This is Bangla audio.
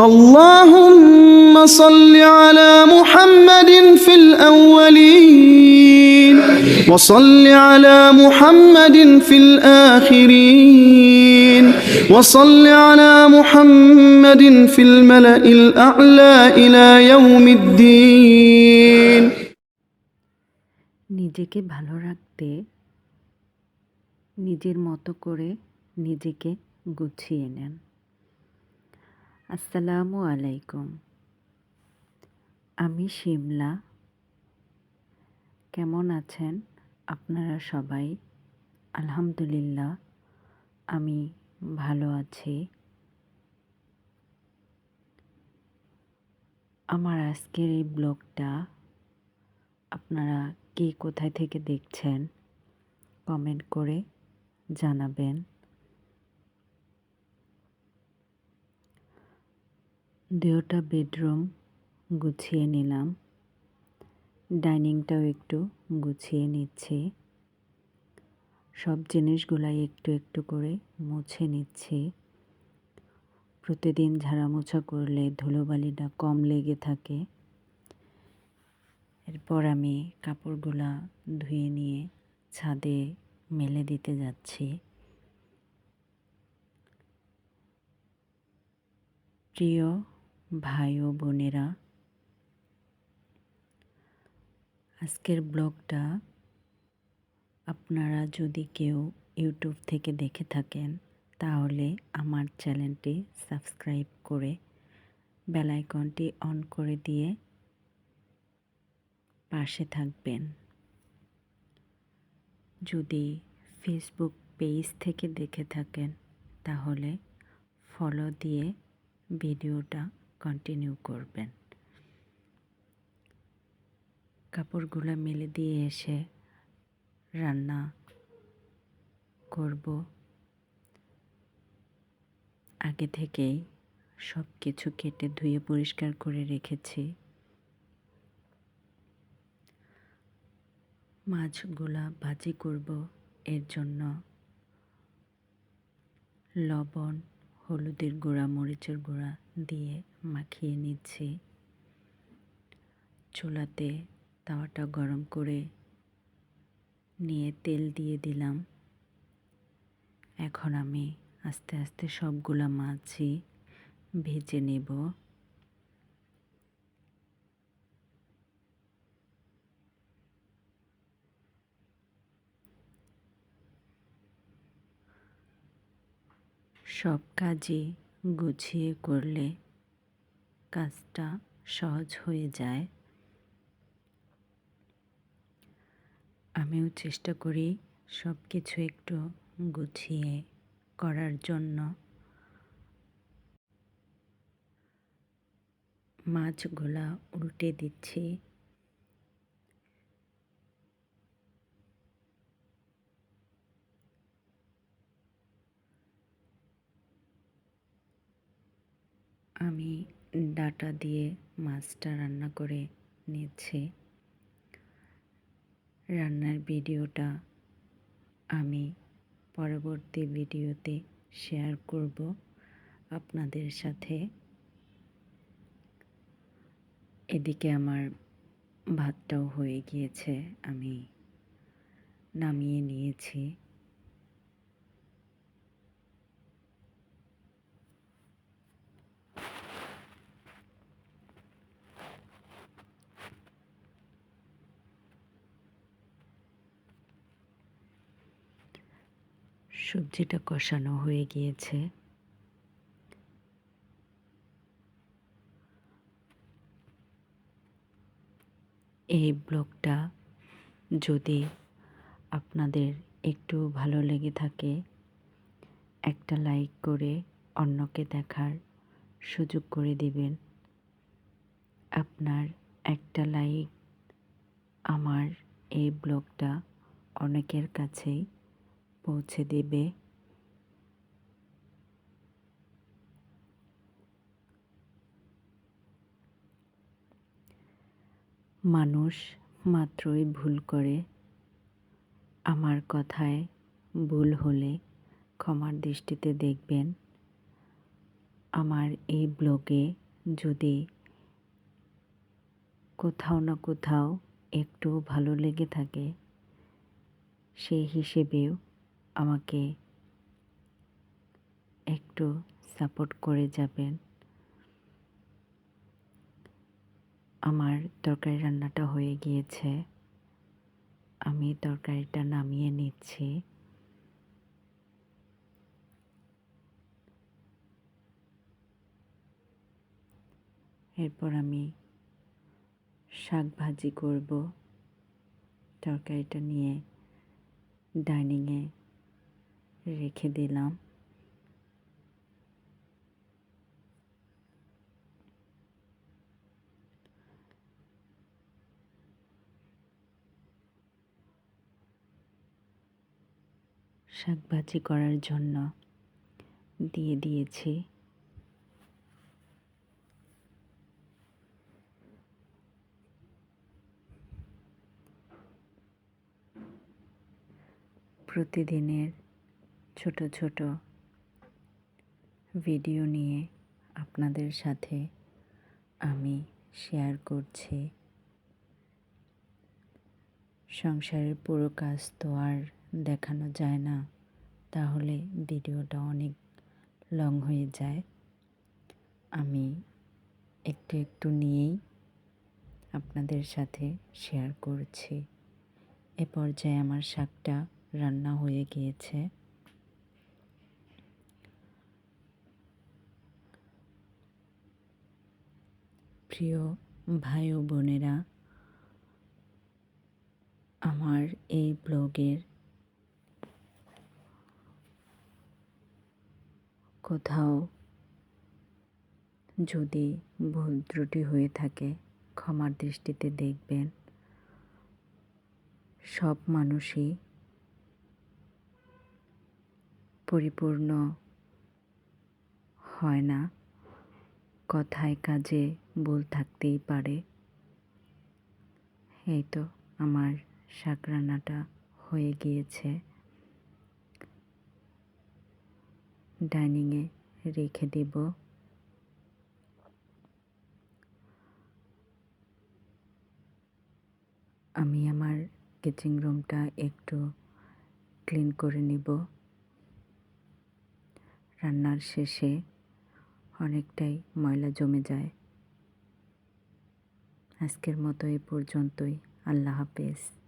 اللهم صل على محمد في الأولين وصل على محمد في الآخرين وصل على محمد في الملأ الأعلى إلى يوم الدين নিজেকে ভালো রাখতে নিজের মতো করে নিজেকে গুছিয়ে নেন আসসালামু আলাইকুম। আমি শিমলা। কেমন আছেন আপনারা সবাই? আলহামদুলিল্লাহ, আমি ভালো আছি। আমার আজকের এই ব্লগটা আপনারা কে কোথায় থেকে দেখছেন, কমেন্ট করে জানাবেন। দুটা বেডরুম গুছিয়ে নিলাম। ডাইনিংটাও একটু গুছিয়ে নিচ্ছি। সব জিনিসগুলাই একটু একটু করে মুছে নিচ্ছি। প্রতিদিন ঝাড়ামোছা করলে ধুলোবালিটা কম লেগে থাকে। এরপর আমি কাপড়গুলা ধুয়ে নিয়ে ছাদে মেলে দিতে যাচ্ছি। প্রিয় ভাই ও বোনেরা, আজকের ব্লগটা আপনারা যদি কেউ ইউটিউব থেকে দেখে থাকেন, তাহলে আমার চ্যানেলটি সাবস্ক্রাইব করে বেল আইকনটি অন করে দিয়ে পাশে থাকবেন। যদি ফেসবুক পেজ থেকে দেখে থাকেন, তাহলে ফলো দিয়ে ভিডিওটা কন্টিনিউ করবেন। কাপড়গুলো মেলে দিয়ে এসে রান্না করব। আগে থেকেই সব কিছু কেটে ধুয়ে পরিষ্কার করে রেখেছি। মাছগুলা ভাজি করব। এর জন্য লবণ হলুদের গুঁড়া, মরিচের গুঁড়া দিয়ে মাখিয়ে নিচ্ছি। চুলাতে তাওয়াটা গরম করে নিয়ে তেল দিয়ে দিলাম। এখন আমি আস্তে আস্তে সবগুলো মাছই ভেজে নেব। সব কাজই গুছিয়ে করলে কাজটা সহজ হয়ে যায়। আমিও চেষ্টা করি সব কিছু একটু গুছিয়ে করার জন্য। মাছগুলা উল্টে দিচ্ছি। আমি ডাটা দিয়ে মাছটা রান্না করে নিচ্ছি। রান্নার ভিডিওটা আমি পরবর্তী ভিডিওতে শেয়ার করব আপনাদের সাথে। এদিকে আমার ভাতটাও হয়ে গিয়েছে, আমি নামিয়ে নিয়েছি। সবজিটা কষানো হয়ে গিয়েছে। এই ব্লগটা যদি আপনাদের একটু ভালো লেগে থাকে, একটা লাইক করে অন্যকে দেখার সুযোগ করে দিবেন। আপনার একটা লাইক আমার এই ব্লগটা অনেকের কাছেই পৌঁছে দেবে। মানুষ মাত্রই ভুল করে। আমার কথায় ভুল হলে ক্ষমার দৃষ্টিতে দেখবেন। আমার এই ব্লগে যদি কোথাও না কোথাও একটু ভালো লেগে থাকে, সেই হিসেবেও আমাকে একটু সাপোর্ট করে যাবেন। আমার তরকারি রান্নাটা হয়ে গিয়েছে। আমি তরকারিটা নামিয়ে নিচ্ছি। এরপর আমি শাক ভাজি করব। তরকারিটা নিয়ে ডাইনিংয়ে রেখে দিলাম। শাক ভাজি করার জন্য দিয়ে দিয়েছি। প্রতিদিনের ছোট ছোট ভিডিও নিয়ে আপনাদের সাথে আমি শেয়ার করছি। সংসারের পুরো কাজ তো আর দেখানো যায় না, তাহলে ভিডিওটা অনেক লং হয়ে যায়। আমি একটু একটু নিয়েই আপনাদের সাথে শেয়ার করছি। এ পর্যায়ে আমার শাকটা রান্না হয়ে গিয়েছে। প্রিয় ভাই ও বোনেরা, আমার এই ব্লগের কোথাও যদি ভুল ত্রুটি হয়ে থাকে, ক্ষমার দৃষ্টিতে দেখবেন। সব মানুষই পরিপূর্ণ হয় না। কথায় কাজে ভুল থাকতেই পারে। এই তো আমার শাক রান্নাটা হয়ে গিয়েছে। ডাইনিংয়ে রেখে দেব। আমি আমার কিচেন রুমটা একটু ক্লিন করে নিব। রান্নার শেষে অনেকটাই ময়লা জমে যায়। আজকের মতো এ পর্যন্তই। আল্লাহ হাফেজ।